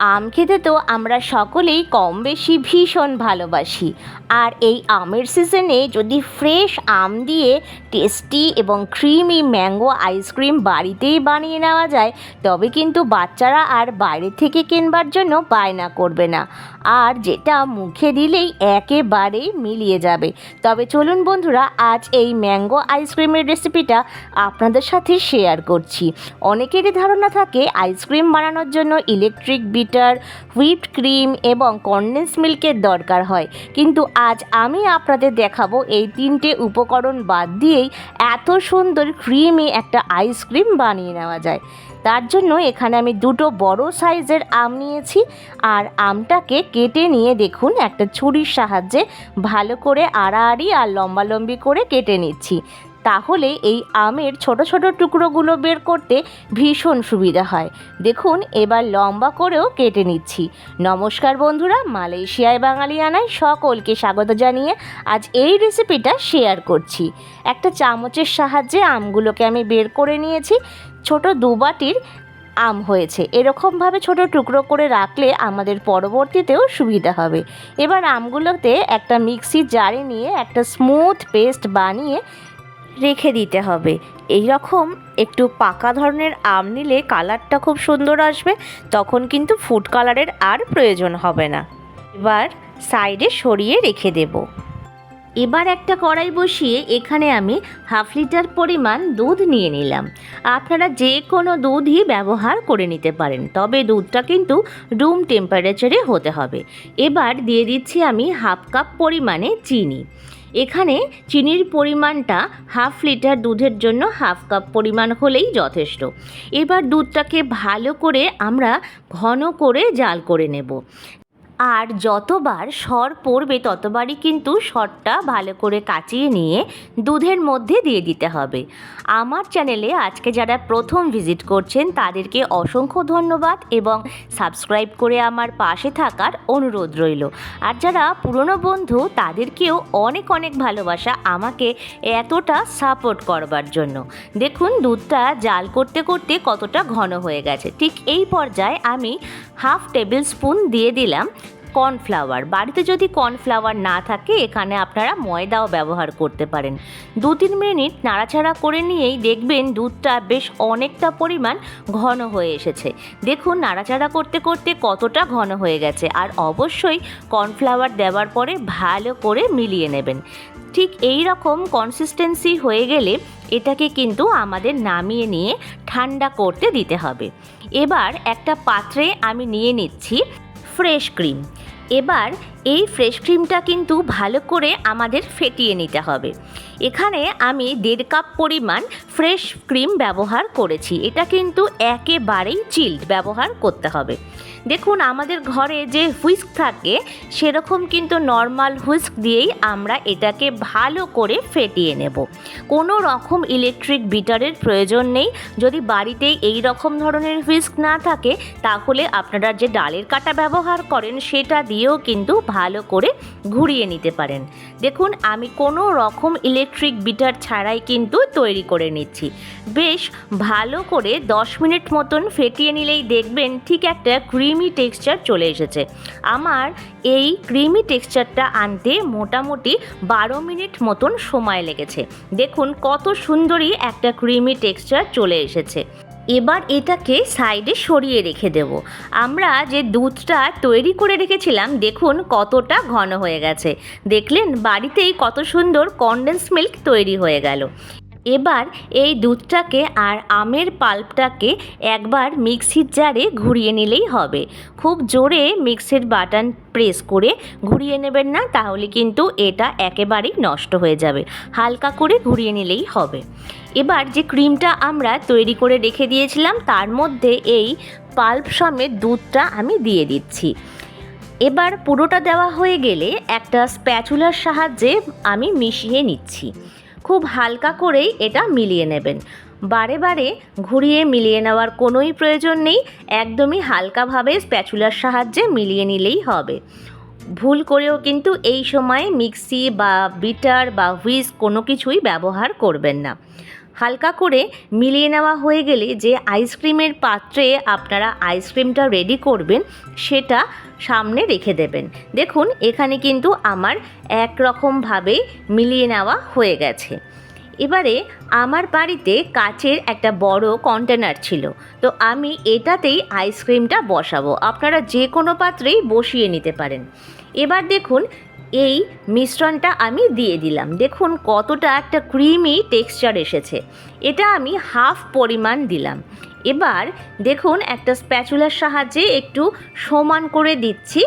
আম খেতে তো আমরা সকলেই কম বেশি ভীষণ ভালোবাসি। আর এই আমের সিজনে যদি ফ্রেশ আম দিয়ে টেস্টি এবং ক্রিমি ম্যাঙ্গো আইসক্রিম বাড়িতেই বানিয়ে নেওয়া যায়, তবে কিন্তু বাচ্চারা আর বাইরে থেকে কেনবার জন্য বায়না করবে না। আর যেটা মুখে দিলেই একেবারেই মিলিয়ে যাবে। তবে চলুন বন্ধুরা, আজ এই ম্যাঙ্গো আইসক্রিমের রেসিপিটা আপনাদের সাথে শেয়ার করছি। অনেকেরই ধারণা থাকে আইসক্রিম বানানোর জন্য ইলেকট্রিক বিটার হুইপড ক্রিম এবং কনডেন্স মিল্কের দরকার হয়। কিন্তু আজ আমি আপনাদের দেখাবো এই তিনটে উপকরণ বাদ দিয়েই এত সুন্দর ক্রিমি একটা আইসক্রিম বানিয়ে নেওয়া যায়। তার জন্য এখানে আমি দুটো বড় সাইজের আম নিয়েছি আর আমটাকে কেটে নিয়ে দেখুন, একটা ছুরির সাহায্যে ভালো করে আড়াআড়ি আর লম্বালম্বি করে কেটে নিচ্ছি। তাহলে এই আমের ছোট ছোট টুকরোগুলো বের করতে ভীষণ সুবিধা হয়। দেখুন, এবার লম্বা করেও কেটে নিচ্ছি। নমস্কার বন্ধুরা, মালয়েশিয়ায় বাঙালিয়ানায় সকলকে স্বাগত জানিয়ে আজ এই রেসিপিটা শেয়ার করছি। একটা চামচের সাহায্যে আমগুলোকে আমি বের করে নিয়েছি। ছোট দু বাটির আম হয়েছে। এরকমভাবে ছোট টুকরো করে রাখলে আমাদের পরবর্তীতেও সুবিধা হবে। এবার আমগুলোতে একটা মিক্সি জারে নিয়ে একটা স্মুথ পেস্ট বানিয়ে রেখে দিতে হবে। এই রকম একটু পাকা ধরনের আম নিলে কালারটা খুব সুন্দর আসবে, তখন কিন্তু ফুড কালারের আর প্রয়োজন হবে না। এবার সাইডে সরিয়ে রেখে দেব। এবার একটা কড়াই বসিয়ে এখানে আমি হাফ লিটার পরিমাণ দুধ নিয়ে নিলাম। আপনারা যে কোনো দুধই ব্যবহার করে নিতে পারেন, তবে দুধটা কিন্তু রুম টেম্পারেচারে হতে হবে। এবার দিয়ে দিচ্ছি আমি হাফ কাপ পরিমাণে চিনি। এখানে চিনির পরিমাণটা হাফ লিটার দুধের জন্য হাফ কাপ পরিমাণ হলেই যথেষ্ট। এবার দুধটাকে ভালো করে আমরা ঘন করে জাল করে নেব। আর যতবার সর পড়বে ততবারই কিন্তু সরটা ভালো করে কাচিয়ে নিয়ে দুধের মধ্যে দিয়ে দিতে হবে। আমার চ্যানেলে আজকে যারা প্রথম ভিজিট করছেন তাদেরকে অসংখ্য ধন্যবাদ এবং সাবস্ক্রাইব করে আমার পাশে থাকার অনুরোধ রইল। আর যারা পুরনো বন্ধু তাদেরকেও অনেক অনেক ভালোবাসা আমাকে এতটা সাপোর্ট করবার জন্য। দেখুন দুধটা জাল করতে করতে কতটা ঘন হয়ে গেছে। ঠিক এই পর্যায়ে আমি হাফ টেবিল স্পুন দিয়ে দিলাম। কর্নফ্লাওয়ার। বাড়িতে যদি কর্নফ্লাওয়ার না থাকে, এখানে আপনারা ময়দাও ব্যবহার করতে পারেন। দু তিন মিনিট নাড়াচাড়া করে নিয়েই দেখবেন দুধটা বেশ অনেকটা পরিমাণ ঘন হয়ে এসেছে। দেখুন নাড়াচাড়া করতে করতে কতটা ঘন হয়ে গেছে। আর অবশ্যই কর্নফ্লাওয়ার দেওয়ার পরে ভালো করে মিলিয়ে নেবেন। ঠিক এই রকম কনসিস্টেন্সি হয়ে গেলে এটাকে কিন্তু আমাদের নামিয়ে নিয়ে ঠান্ডা করতে দিতে হবে। এবার একটা পাত্রে আমি নিয়ে নিচ্ছি ফ্রেশ ক্রিম। এবার এই ফ্রেশ ক্রিমটা কিন্তু ভালো করে আমাদের ফেটিয়ে নিতে হবে। এখানে আমি দেড় কাপ পরিমাণ ফ্রেশ ক্রিম ব্যবহার করেছি। এটা কিন্তু একেবারেই চিল্ড ব্যবহার করতে হবে। দেখুন, আমাদের ঘরে যে হুইস্ক থাকে, সেরকম কিন্তু নর্মাল হুইস্ক দিয়েই আমরা এটাকে ভালো করে ফেটিয়ে নেব। কোনো রকম ইলেকট্রিক বিটারের প্রয়োজন নেই। যদি বাড়িতেই এই রকম ধরনের হুইস্ক না থাকে, তাহলে আপনারা যে ডালের কাটা ব্যবহার করেন, সেটা দিয়েও কিন্তু ভালো করে ঘুরিয়ে নিতে পারেন। দেখুন, আমি কোনো রকম ইলেকট্রিক বিটার ছাড়াই কিন্তু তৈরি করে নিচ্ছি। বেশ ভালো করে দশ মিনিট মতন ফেটিয়ে নিলেই দেখবেন ঠিক একটা ক্রিমি টেক্সচার চলে এসেছে। আমার এই ক্রিমি টেক্সচারটা আনতে মোটামুটি বারো মিনিট মতন সময় লেগেছে। দেখুন, কত সুন্দরই একটা ক্রিমি টেক্সচার চলে এসেছে। এবার এটাকে সাইডে সরিয়ে রেখে দেব। আমরা যে দুধটা তৈরি করে রেখেছিলাম, দেখুন কতটা ঘন হয়ে গেছে। দেখলেন, বাড়িতেই কত সুন্দর কনডেন্স মিল্ক তৈরি হয়ে গেল। এবার এই দুধটাকে আর আমের পাল্পটাকে একবার মিক্সির জারে ঘুরিয়ে নিলেই হবে। খুব জোরে মিক্সির বাটন প্রেস করে ঘুরিয়ে নেবেন না, তাহলে কিন্তু এটা একেবারেই নষ্ট হয়ে যাবে। হালকা করে ঘুরিয়ে নিলেই হবে। এবার যে ক্রিমটা আমরা তৈরি করে রেখে দিয়েছিলাম, তার মধ্যে এই পাল্প সমেত দুধটা আমি দিয়ে দিচ্ছি। এবার পুরোটা দেওয়া হয়ে গেলে একটা স্প্যাচুলার সাহায্যে আমি মিশিয়ে নিচ্ছি। খুব হালকা করেই এটা মিলিয়ে নেবেন। বারে বারে ঘুরিয়ে মিলিয়ে নেওয়ার কোনোই প্রয়োজন নেই, একদমই হালকাভাবে স্প্যাচুলার সাহায্যে মিলিয়ে নিলেই হবে। ভুল করেও কিন্তু এই সময় মিক্সি বা বিটার বা হুইস কোনো কিছুই ব্যবহার করবেন না। হালকা করে মিলিয়ে নেওয়া হয়ে গেলে যে আইসক্রিমের পাত্রে আপনারা আইসক্রিমটা রেডি করবেন, সেটা সামনে রেখে দেবেন। দেখুন, এখানে কিন্তু আমার একরকমভাবে মিলিয়ে নেওয়া হয়ে গেছে। এবারে আমার বাড়িতে কাচের একটা বড় কন্টেনার ছিল। তো আমি এটাতেই আইসক্রিমটা বসাবো। আপনারা যে কোনো পাত্রেই বসিয়ে নিতে পারেন। এবার দেখুন এই মিশ্রণটা আমি দিয়ে দিলাম। দেখুন কতটা একটা ক্রিমি টেক্সচার এসেছে। এটা আমি হাফ পরিমাণ দিলাম। এবার দেখুন একটা স্প্যাচুলার সাহায্যে একটু সমান করে দিচ্ছি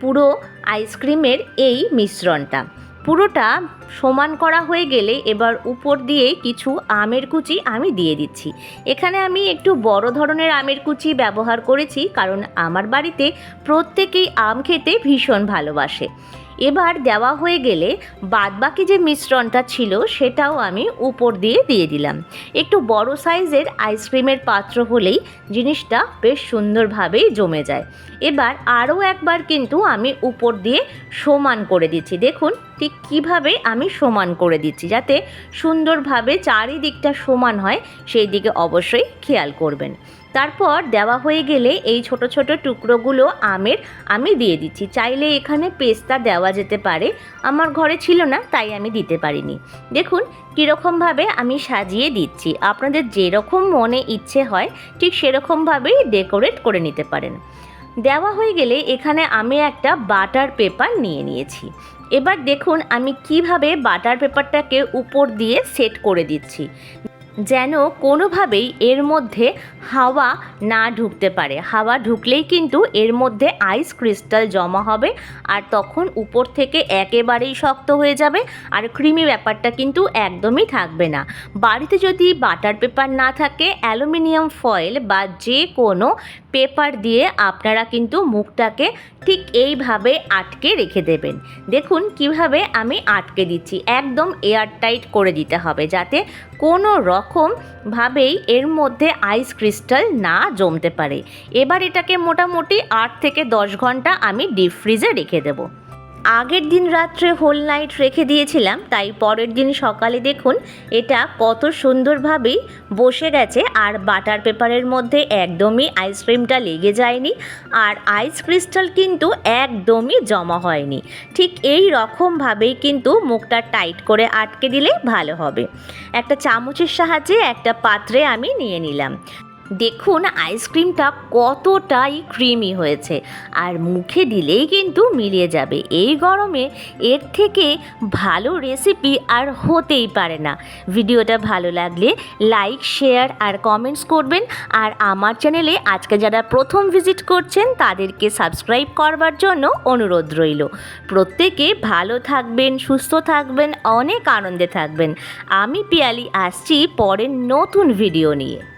পুরো আইসক্রিমের এই মিশ্রণটা। পুরোটা সমান করা হয়ে গেলে এবার উপর দিয়ে কিছু আমের কুচি আমি দিয়ে দিচ্ছি। এখানে আমি একটু বড় ধরনের আমের কুচি ব্যবহার করেছি কারণ আমার বাড়িতে প্রত্যেকেই আম খেতে ভীষণ ভালোবাসে। এবার দেওয়া হয়ে গেলে বাদবাকি যে মিশ্রণটা ছিল সেটাও আমি উপর দিয়ে দিয়ে দিলাম। একটু বড় সাইজের আইসক্রিমের পাত্র হলেই জিনিসটা বেশ সুন্দরভাবেই জমে যায়। এবার আরও একবার কিন্তু আমি উপর দিয়ে সমান করে দিচ্ছি। দেখুন, ঠিক কীভাবে আমি সমান করে দিচ্ছি যাতে সুন্দরভাবে চারিদিকটা সমান হয় সেই দিকে অবশ্যই খেয়াল করবেন। তারপর দেওয়া হয়ে গেলে এই ছোট ছোট টুকরোগুলো আমের, আমি দিয়ে দিচ্ছি। চাইলে এখানে পেস্তা দেওয়া যেতে পারে। আমার ঘরে ছিল না, তাই আমি দিতে পারিনি। দেখুন, কীরকমভাবে আমি সাজিয়ে দিচ্ছি। আপনাদের যেরকম মনে ইচ্ছে হয়, ঠিক সেরকমভাবেই ডেকোরেট করে নিতে পারেন। দেওয়া হয়ে গেলে এখানে আমি একটা বাটার পেপার নিয়ে নিয়েছি। এবার দেখুন, আমি কীভাবে বাটার পেপারটাকে উপর দিয়ে সেট করে দিচ্ছি। যেন কোনোভাবেই এর মধ্যে হাওয়া না ঢুকতে পারে। হাওয়া ঢুকলেই কিন্তু এর মধ্যে আইস ক্রিস্টাল জমা হবে আর তখন উপর থেকে একেবারেই শক্ত হয়ে যাবে আর ক্রিমি ব্যাপারটা কিন্তু একদমই থাকবে না। বাড়িতে যদি বাটার পেপার না থাকে অ্যালুমিনিয়াম ফয়েল বা যে কোনো পেপার দিয়ে আপনারা কিন্তু মুখটাকে ঠিক এইভাবে আটকে রেখে দেবেন। দেখুন কীভাবে আমি আটকে দিচ্ছি। একদম এয়ারটাইট করে দিতে হবে যাতে কোনো রকমভাবেই এর মধ্যে আইস ক্রিস্টাল না জমতে পারে। এবার এটাকে মোটামুটি আট থেকে দশ ঘণ্টা আমি ডিপ ফ্রিজে রেখে দেবো। আগের দিন রাত্রে হোল নাইট রেখে দিয়েছিলাম, তাই পরের দিন সকালে দেখুন এটা কত সুন্দরভাবেই বসে গেছে আর বাটার পেপারের মধ্যে একদমই আইসক্রিমটা লেগে যায়নি আর আইস ক্রিস্টাল কিন্তু একদমই জমা হয়নি। ঠিক এই রকমভাবেই কিন্তু মুখটা টাইট করে আটকে দিলে ভালো হবে। একটা চামচের সাহায্যে একটা পাত্রে আমি নিয়ে নিলাম। দেখুন, আইসক্রিমটা কতটাই ক্রিমি হয়েছে। আর মুখে দিলেই কিন্তু মিলিয়ে যাবে। এই গরমে এর থেকে ভালো রেসিপি আর হতেই পারে না। ভিডিওটা ভালো লাগলে লাইক শেয়ার আর কমেন্টস করবেন। আর আমার চ্যানেলে আজকে যারা প্রথম ভিজিট করছেন, তাদেরকে সাবস্ক্রাইব করবার জন্য অনুরোধ রইল। প্রত্যেকে ভালো থাকবেন, সুস্থ থাকবেন, অনেক আনন্দে থাকবেন। আমি পিয়ালি, আসছি পরের নতুন ভিডিও নিয়ে।